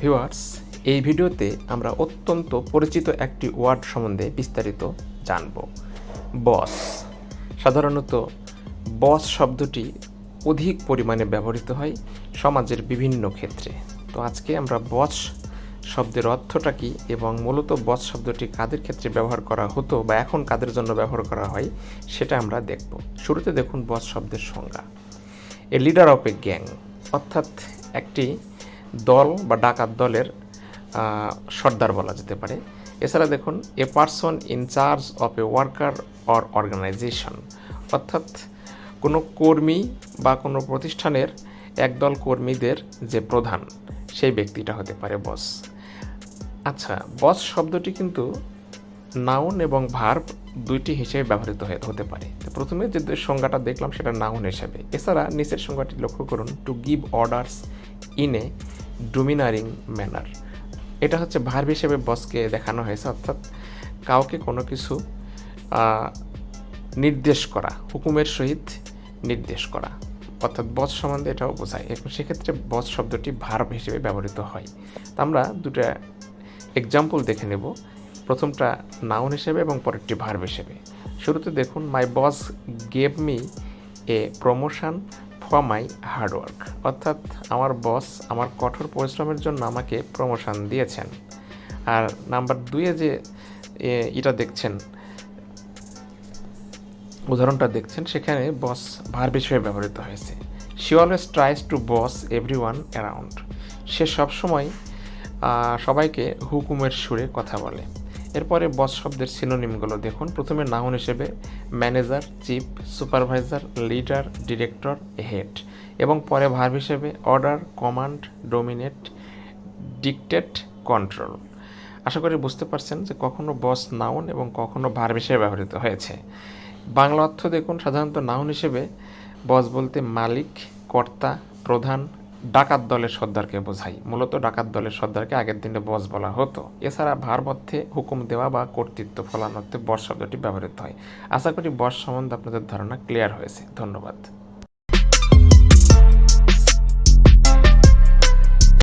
Viewers, এই ভিডিওতে আমরা অত্যন্ত পরিচিত একটি ওয়ার্ড সম্বন্ধে বিস্তারিত জানব। বস। সাধারণত, বস শব্দটি অধিক পরিমাণে ব্যবহৃত হয় সমাজের বিভিন্ন ক্ষেত্রে। তো আজকে আমরা বস শব্দের অর্থটা কী এবং মূলত বস শব্দটি কাদের ক্ষেত্রে ব্যবহার করা হতো বা এখন কাদের জন্য ব্যবহার করা হয় সেটা আমরা দেখব। শুরুতে দেখুন বস শব্দের সংজ্ঞা। A leader of a gang, অর্থাৎ একটি দল বা ডাকাত দলের সর্দার বলা যেতে পারে। এছাড়া দেখুন a person in charge of a worker or organisation অর্থাৎ কোনো কর্মী বা কোনো প্রতিষ্ঠানের একদল কর্মীদের যে প্রধান, সেই ব্যক্তিটা হতে পারে বস আচ্ছা বস শব্দটি কিন্তু নাউন এবং ভার্ব দুইটি হিসেবে ব্যবহৃত হতে পারে। তো প্রথমে যে সংজ্ঞাটা দেখলাম, সেটা নাউন হিসেবে। এছাড়া নিচের সংজ্ঞাটি লক্ষ্য করুন to give orders in a domineering manner. এটা হচ্ছে ভার্ব হিসেবে বসকে দেখানো হয়েছে, অর্থাৎ কাউকে কোনো কিছু নির্দেশ করা, হুকুমের সহিত নির্দেশ করা। অর্থাৎ বস সম্বন্ধে এটাও বোঝায়। এখন সেক্ষেত্রে বস শব্দটি ভার্ব হিসেবে ব্যবহৃত হয়। তো আমরা দুটা এক্সাম্পল দেখে নেব। প্রথমটা নাউন হিসেবে এবং পরেরটি ভার্ব হিসেবে। শুরুতে দেখুন my boss gave me a promotion for my hard work অর্থাৎ আমার বস আমার কঠোর পরিশ্রমের জন্য আমাকে প্রমোশন দিয়েছেন। আর নাম্বার দুইয়ে যে এটা দেখছেন, উদাহরণটা দেখছেন, সেখানে বস ভার্ব হিসেবে ব্যবহৃত হয়েছে। She always tries to boss everyone around সে সবসময় সবাইকে হুকুমের সুরে কথা বলে। এরপরে বস শব্দের সিনোনিমগুলো দেখুন। প্রথমে নাউন হিসেবে manager chief supervisor leader director head এবং পরে ভার্ব হিসেবে order command dominate dictate control আশা করি বুঝতে পারছেন যে কখনো বস নাউন এবং কখনো ভার্ব হিসেবে ব্যবহৃত হয়েছে। বাংলা অর্থ দেখুন, সাধারণত নাউন হিসেবে বস বলতে মালিক, কর্তা, প্রধান ডাকাত দলের সর্দারকে বোঝাই। মূলত ডাকাত দলের সর্দারকে আগের দিনে বস বলা হতো। এছাড়া ভার অর্থে হুকুম দেওয়া বা কর্তৃত্ব ফলানোর্থে বস শব্দটি ব্যবহৃত হয়। আশা করি বস সম্বন্ধে আপনাদের ধারণা ক্লিয়ার হয়েছে। ধন্যবাদ।